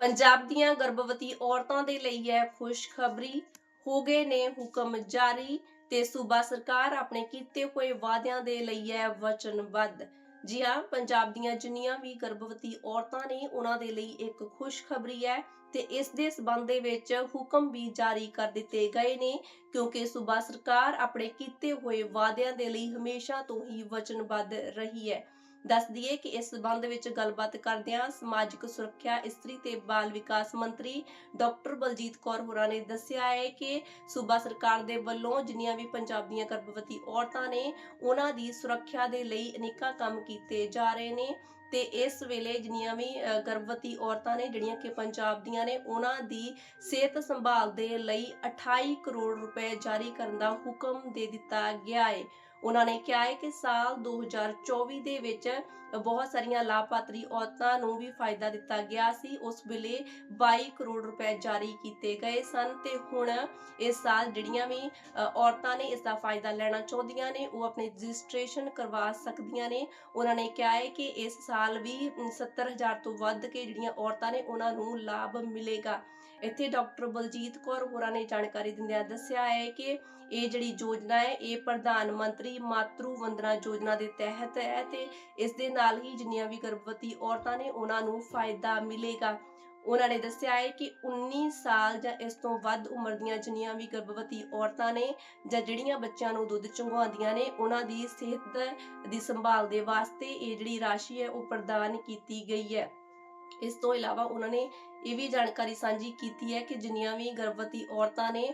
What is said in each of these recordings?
ਪੰਜਾਬ ਦੀਆਂ ਗਰਭਵਤੀ ਔਰਤਾਂ ਦੇ ਲਈ ਹੈ ਖੁਸ਼ਖਬਰੀ ਹੋ ਗਏ ਨੇ, ਹੁਕਮ ਜਾਰੀ ਤੇ ਸੂਬਾ ਸਰਕਾਰ ਆਪਣੇ ਕੀਤੇ ਹੋਏ ਵਾਅਦਿਆਂ ਦੇ ਲਈ ਹੈ ਵਚਨਬੱਧ। ਜੀ ਹਾਂ, ਪੰਜਾਬ ਦੀਆਂ ਜਿੰਨੀਆਂ ਵੀ ਗਰਭਵਤੀ ਔਰਤਾਂ ਨੇ, ਉਹਨਾਂ ਦੇ ਲਈ ਇੱਕ ਖੁਸ਼ਖਬਰੀ ਹੈ ਤੇ ਇਸ ਦੇ ਸਬੰਧ ਦੇ ਵਿੱਚ ਹੁਕਮ ਵੀ ਜਾਰੀ ਕਰ ਦਿੱਤੇ ਗਏ ਨੇ, ਕਿਉਂਕਿ ਸੂਬਾ ਸਰਕਾਰ ਆਪਣੇ ਕੀਤੇ ਹੋਏ ਵਾਅਦਿਆਂ ਦੇ ਲਈ ਹਮੇਸ਼ਾ ਤੋਂ ਹੀ ਵਚਨਬੱਧ ਰਹੀ ਹੈ। ਦੱਸ ਦਈਏ ਕਿ ਇਸ ਸਬੰਧ ਵਿੱਚ ਗੱਲਬਾਤ ਕਰਦਿਆਂ ਸਮਾਜਿਕ ਸੁਰੱਖਿਆ, ਇਸਤਰੀ ਤੇ ਬਾਲ ਵਿਕਾਸ ਮੰਤਰੀ ਡਾਕਟਰ ਬਲਜੀਤ ਕੌਰ ਹੋਰਾਂ ਨੇ ਦੱਸਿਆ ਹੈ ਕਿ ਸੂਬਾ ਸਰਕਾਰ ਦੇ ਵੱਲੋਂ ਜਿੰਨੀਆਂ ਵੀ ਪੰਜਾਬ ਦੀਆਂ ਗਰਭਵਤੀ ਔਰਤਾਂ ਨੇ, ਉਹਨਾਂ ਦੀ ਸੁਰੱਖਿਆ ਦੇ ਲਈ ਅਨੇਕਾਂ ਕੰਮ ਕੀਤੇ ਜਾ ਰਹੇ ਨੇ ਤੇ ਇਸ ਵੇਲੇ ਜਿੰਨੀਆਂ ਵੀ ਗਰਭਵਤੀ ਔਰਤਾਂ ਨੇ, ਜਿਹੜੀਆਂ ਕਿ ਪੰਜਾਬ ਦੀਆਂ ਨੇ, ਉਹਨਾਂ ਦੀ ਸਿਹਤ ਸੰਭਾਲ ਦੇ ਲਈ 28 ਕਰੋੜ ਰੁਪਏ ਜਾਰੀ ਕਰਨ ਦਾ ਹੁਕਮ ਦੇ ਦਿੱਤਾ ਗਿਆ ਹੈ ਉਹਨਾਂ ਨੇ ਕਿਹਾ ਹੈ ਕਿ ਸਾਲ 2024 ਦੇ ਵਿੱਚ ਬਹੁਤ ਸਾਰੀਆਂ ਲਾਭਪਾਤਰੀ ਔਰਤਾਂ ਨੂੰ ਵੀ ਫਾਇਦਾ ਦਿੱਤਾ ਗਿਆ ਸੀ। ਉਸ ਵੇਲੇ 22 ਕਰੋੜ ਰੁਪਏ ਜਾਰੀ ਕੀਤੇ ਗਏ ਸਨ ਤੇ ਹੁਣ ਇਸ ਸਾਲ ਜਿਹੜੀਆਂ ਵੀ ਔਰਤਾਂ ਨੇ ਇਸ ਦਾ ਫਾਇਦਾ ਲੈਣਾ ਚਾਹੁੰਦੀਆਂ ਨੇ, ਉਹ ਆਪਣੇ ਰਜਿਸਟ੍ਰੇਸ਼ਨ ਕਰਵਾ ਸਕਦੀਆਂ ਨੇ। ਉਹਨਾਂ ਨੇ ਕਿਹਾ ਹੈ ਕਿ ਇਸ ਸਾਲ ਵੀ 70000 ਤੋਂ ਵੱਧ ਕੇ ਜਿਹੜੀਆਂ ਔਰਤਾਂ ਨੇ ਉਹਨਾਂ ਨੂੰ ਲਾਭ ਮਿਲੇਗਾ। ਇੱਥੇ ਡਾਕਟਰ ਬਲਜੀਤ ਕੌਰ ਹੋਰਾਂ ਨੇ ਜਾਣਕਾਰੀ ਦਿੰਦਿਆਂ ਦੱਸਿਆ ਹੈ ਕਿ ਇਹ ਜਿਹੜੀ ਯੋਜਨਾ ਹੈ, ਇਹ ਪ੍ਰਧਾਨ ਮੰਤਰੀ ਮਾਤਰੂ ਵੰਦਨਾ ਯੋਜਨਾ ਦੇ ਤਹਿਤ ਹੈ ਤੇ ਇਸ ਦੇ ਨਾਲ ਹੀ ਜਿੰਨੀਆਂ ਵੀ ਗਰਭਵਤੀ ਔਰਤਾਂ ਨੇ ਉਹਨਾਂ ਨੂੰ ਫਾਇਦਾ ਮਿਲੇਗਾ। ਉਹਨਾਂ ਨੇ ਦੱਸਿਆ ਹੈ ਕਿ 19 ਸਾਲ ਜਾਂ ਇਸ ਤੋਂ ਵੱਧ ਉਮਰ ਦੀਆਂ ਜਿੰਨੀਆਂ ਵੀ ਗਰਭਵਤੀ ਔਰਤਾਂ ਨੇ ਜਾਂ ਜਿਹੜੀਆਂ ਬੱਚਿਆਂ ਨੂੰ ਦੁੱਧ ਚੁੰਘਾਉਂਦੀਆਂ ਨੇ, ਉਹਨਾਂ ਦੀ ਸਿਹਤ ਦੀ ਸੰਭਾਲ ਦੇ ਵਾਸਤੇ ਇਹ ਜਿਹੜੀ ਰਾਸ਼ੀ ਹੈ ਉਹ ਪ੍ਰਦਾਨ ਕੀਤੀ ਗਈ ਹੈ। ਇਸ ਤੋਂ ਇਲਾਵਾ ਉਹਨਾਂ ਨੇ ਇਹ ਵੀ ਜਾਣਕਾਰੀ ਸਾਂਝੀ ਕੀਤੀ ਹੈ ਕਿ ਜਿੰਨੀਆਂ ਵੀ ਗਰਭਵਤੀ ਔਰਤਾਂ ਨੇ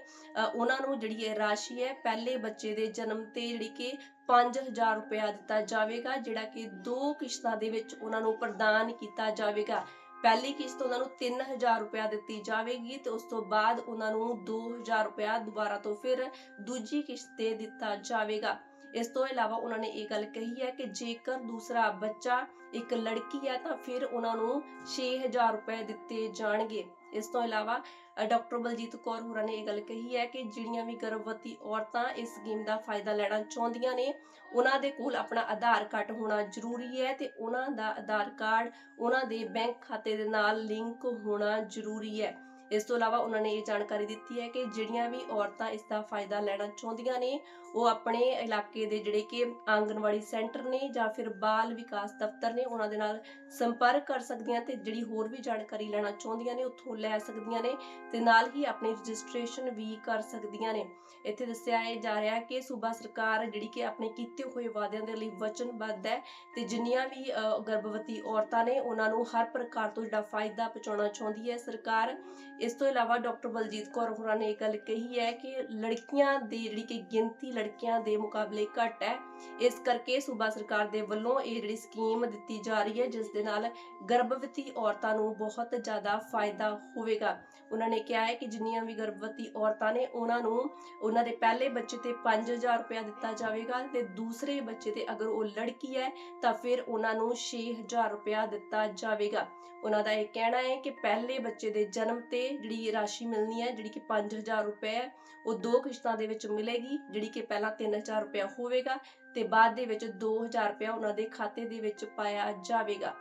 ਉਹਨਾਂ ਨੂੰ ਜਿਹੜੀ ਇਹ ਰਾਸ਼ੀ ਹੈ ਪਹਿਲੇ ਬੱਚੇ ਦੇ ਜਨਮ ਤੇ ਜਿਹੜੀ ਕਿ 5000 ਰੁਪਇਆ ਦਿੱਤਾ ਜਾਵੇਗਾ, ਜਿਹੜਾ ਕਿ ਦੋ ਕਿਸ਼ਤਾਂ ਦੇ ਵਿੱਚ ਉਹਨਾਂ ਨੂੰ ਪ੍ਰਦਾਨ ਕੀਤਾ ਜਾਵੇਗਾ। ਪਹਿਲੀ ਕਿਸ਼ਤ ਉਹਨਾਂ ਨੂੰ 3000 ਰੁਪਇਆ ਦਿੱਤੀ ਜਾਵੇਗੀ ਤੇ ਉਸ ਤੋਂ ਬਾਅਦ ਉਹਨਾਂ ਨੂੰ 2000 ਰੁਪਇਆ ਦੁਬਾਰਾ ਤੋਂ ਫਿਰ ਦੂਜੀ ਕਿਸ਼ਤ ਤੇ ਦਿੱਤਾ ਜਾਵੇਗਾ। ਇਸ ਤੋਂ ਇਲਾਵਾ ਉਹਨਾਂ ਨੇ ਇਹ ਗੱਲ ਕਹੀ ਹੈ ਕਿ ਜੇਕਰ ਦੂਸਰਾ ਬੱਚਾ ਇੱਕ ਲੜਕੀ ਹੈ ਤਾਂ ਫਿਰ ਉਹਨਾਂ ਨੂੰ 6000 ਰੁਪਏ ਦਿੱਤੇ ਜਾਣਗੇ। ਇਸ ਤੋਂ ਇਲਾਵਾ ਡਾਕਟਰ ਬਲਜੀਤ ਕੌਰ ਹੋਰਾਂ ਨੇ ਇਹ ਗੱਲ ਕਹੀ ਹੈ ਕਿ ਜਿਹੜੀਆਂ ਵੀ ਗਰਭਵਤੀ ਔਰਤਾਂ ਇਸ ਸਕੀਮ ਦਾ ਫਾਇਦਾ ਲੈਣਾ ਚਾਹੁੰਦੀਆਂ ਨੇ, ਉਹਨਾਂ ਦੇ ਕੋਲ ਆਪਣਾ ਆਧਾਰ ਕਾਰਡ ਹੋਣਾ ਜ਼ਰੂਰੀ ਹੈ ਤੇ ਉਹਨਾਂ ਦਾ ਆਧਾਰ ਕਾਰਡ ਉਹਨਾਂ ਦੇ ਬੈਂਕ ਖਾਤੇ ਦੇ ਨਾਲ ਲਿੰਕ ਹੋਣਾ ਜ਼ਰੂਰੀ ਹੈ। ਇਸ ਤੋਂ ਇਲਾਵਾ ਉਹਨਾਂ ਨੇ ਇਹ ਜਾਣਕਾਰੀ ਦਿੱਤੀ ਹੈ ਕਿ ਜਿਹੜੀਆਂ ਵੀ ਔਰਤਾਂ ਇਸ ਦਾ ਫਾਇਦਾ ਲੈਣਾ ਚਾਹੁੰਦੀਆਂ ਨੇ, ਉਹ ਆਪਣੇ ਇਲਾਕੇ ਦੇ ਜਿਹੜੇ ਕਿ ਆਂਗਨਵਾੜੀ ਸੈਂਟਰ ਨੇ ਜਾਂ ਫਿਰ ਬਾਲ ਵਿਕਾਸ ਦਫ਼ਤਰ ਨੇ, ਉਹਨਾਂ ਦੇ ਨਾਲ ਸੰਪਰਕ ਕਰ ਸਕਦੀਆਂ ਤੇ ਜਿਹੜੀ ਹੋਰ ਵੀ ਜਾਣਕਾਰੀ ਲੈਣਾ ਚਾਹੁੰਦੀਆਂ ਨੇ, ਉੱਥੋਂ ਲੈ ਸਕਦੀਆਂ ਨੇ ਤੇ ਨਾਲ ਹੀ ਆਪਣੀ ਰਜਿਸਟ੍ਰੇਸ਼ਨ ਵੀ ਕਰ ਸਕਦੀਆਂ ਨੇ। ਇੱਥੇ ਦੱਸਿਆ ਜਾ ਰਿਹਾ ਹੈ ਕਿ ਸੂਬਾ ਸਰਕਾਰ ਜਿਹੜੀ ਕਿ ਆਪਣੇ ਕੀਤੇ ਹੋਏ ਵਾਅਦਿਆਂ ਦੇ ਲਈ ਵਚਨਬੱਧ ਹੈ ਤੇ ਜਿੰਨੀਆਂ ਵੀ ਗਰਭਵਤੀ ਔਰਤਾਂ ਨੇ, ਉਹਨਾਂ ਨੂੰ ਹਰ ਪ੍ਰਕਾਰ ਤੋਂ ਜਿਹੜਾ ਫਾਇਦਾ ਪਹੁੰਚਾਉਣਾ ਚਾਹੁੰਦੀ ਹੈ। ਸਰਕਾਰ ਇਸ ਤੋਂ ਇਲਾਵਾ ਡਾਕਟਰ ਬਲਜੀਤ ਕੌਰ ਹੋਰਾਂ ਨੇ ਇਹ ਗੱਲ ਕਹੀ ਹੈ ਕਿ ਲੜਕੀਆਂ ਦੀ ਜਿਹੜੀ ਕਿ ਗਿਣਤੀ ਲੜਕਿਆਂ ਦੇ ਮੁਕਾਬਲੇ ਘੱਟ ਹੈ। ਇਸ ਕਰਕੇ ਸੂਬਾ ਸਰਕਾਰ ਦੇ ਵੱਲੋਂ ਇਹ ਜਿਹੜੀ ਸਕੀਮ ਦਿੱਤੀ ਜਾ ਰਹੀ ਹੈ, ਜਿਸ ਦੇ ਨਾਲ ਗਰਭਵਤੀ ਔਰਤਾਂ ਨੂੰ ਬਹੁਤ ਜ਼ਿਆਦਾ ਫਾਇਦਾ ਹੋਵੇਗਾ। ਉਹਨਾਂ ਨੇ ਕਿਹਾ ਹੈ ਕਿ ਜਿੰਨੀਆਂ ਵੀ ਗਰਭਵਤੀ ਔਰਤਾਂ ਨੇ, ਉਹਨਾਂ ਨੂੰ ਉਹਨਾਂ ਦੇ ਪਹਿਲੇ ਬੱਚੇ ਤੇ 5000 ਰੁਪਇਆ ਦਿੱਤਾ ਜਾਵੇਗਾ ਤੇ ਦੂਸਰੇ ਬੱਚੇ ਤੇ ਅਗਰ ਉਹ ਲੜਕੀ ਹੈ, ਤਾਂ ਫਿਰ ਉਹਨਾਂ ਨੂੰ 6000 ਰੁਪਇਆ ਦਿੱਤਾ ਜਾਵੇਗਾ। ਉਹਨਾਂ ਦਾ ਇਹ ਕਹਿਣਾ ਹੈ ਕਿ ਪਹਿਲੇ ਬੱਚੇ ਦੇ ਜਨਮ ਤੇ ਜਿਹੜੀ ਰਾਸ਼ੀ ਮਿਲਣੀ ਹੈ, ਜਿਹੜੀ ਕਿ 5000 ਰੁਪਏ ਹੈ, ਉਹ ਦੋ ਕਿਸ਼ਤਾਂ ਦੇ ਵਿੱਚ ਮਿਲੇਗੀ, ਜਿਹੜੀ ਕਿ ਪਹਿਲਾਂ 3000 ਰੁਪਇਆ ਹੋਵੇਗਾ ਤੇ ਬਾਅਦ ਦੇ ਵਿੱਚ 2000 ਰੁਪਇਆ ਉਹਨਾਂ ਦੇ ਖਾਤੇ ਦੇ ਵਿੱਚ ਪਾਇਆ ਜਾਵੇਗਾ।